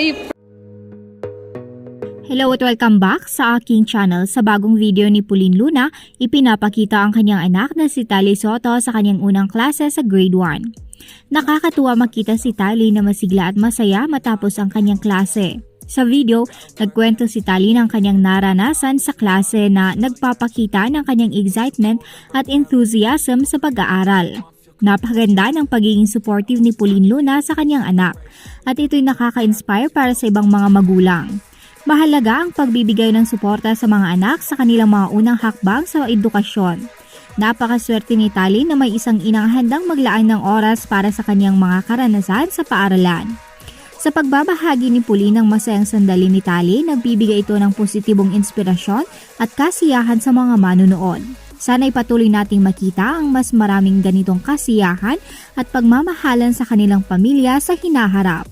you Hello at welcome back sa aking channel. Sa bagong video ni Pauline Luna, ipinapakita ang kanyang anak na si Tali Soto sa kanyang unang klase sa grade 1. Nakakatuwa makita si Tali na masigla at masaya matapos ang kanyang klase. Sa video, nagkwento si Tali ng kanyang naranasan sa klase na nagpapakita ng kanyang excitement at enthusiasm sa pag-aaral. Napakaganda ng pagiging supportive ni Pauline Luna sa kanyang anak at ito'y nakaka-inspire para sa ibang mga magulang. Mahalaga ang pagbibigay ng suporta sa mga anak sa kanilang mga unang hakbang sa edukasyon. Napakaswerte ni Tali na may isang inang handang maglaan ng oras para sa kanyang mga karanasan sa paaralan. Sa pagbabahagi ni Puli ng masayang sandali ni Tali, nagbibigay ito ng positibong inspirasyon at kasiyahan sa mga manunood. Sana'y patuloy nating makita ang mas maraming ganitong kasiyahan at pagmamahalan sa kanilang pamilya sa hinaharap.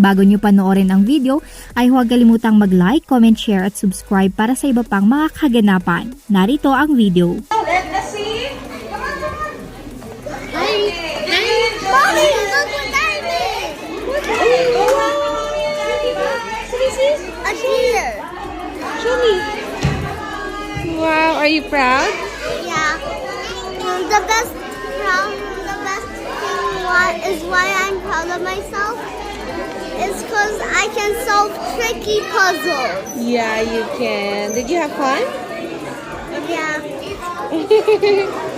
Bago nyo panoorin ang video, ay huwag kalimutang mag-like, comment, share at subscribe para sa iba pang mga kaganapan. Narito ang video. Let us see. Come on, come on. Hey, hey, Mommy, look what I did! A cheater. Are you proud? Yeah. The best proud, the best thing why, is why I'm proud of myself is because I can solve tricky puzzles. Yeah, you can. Did you have fun? Yeah.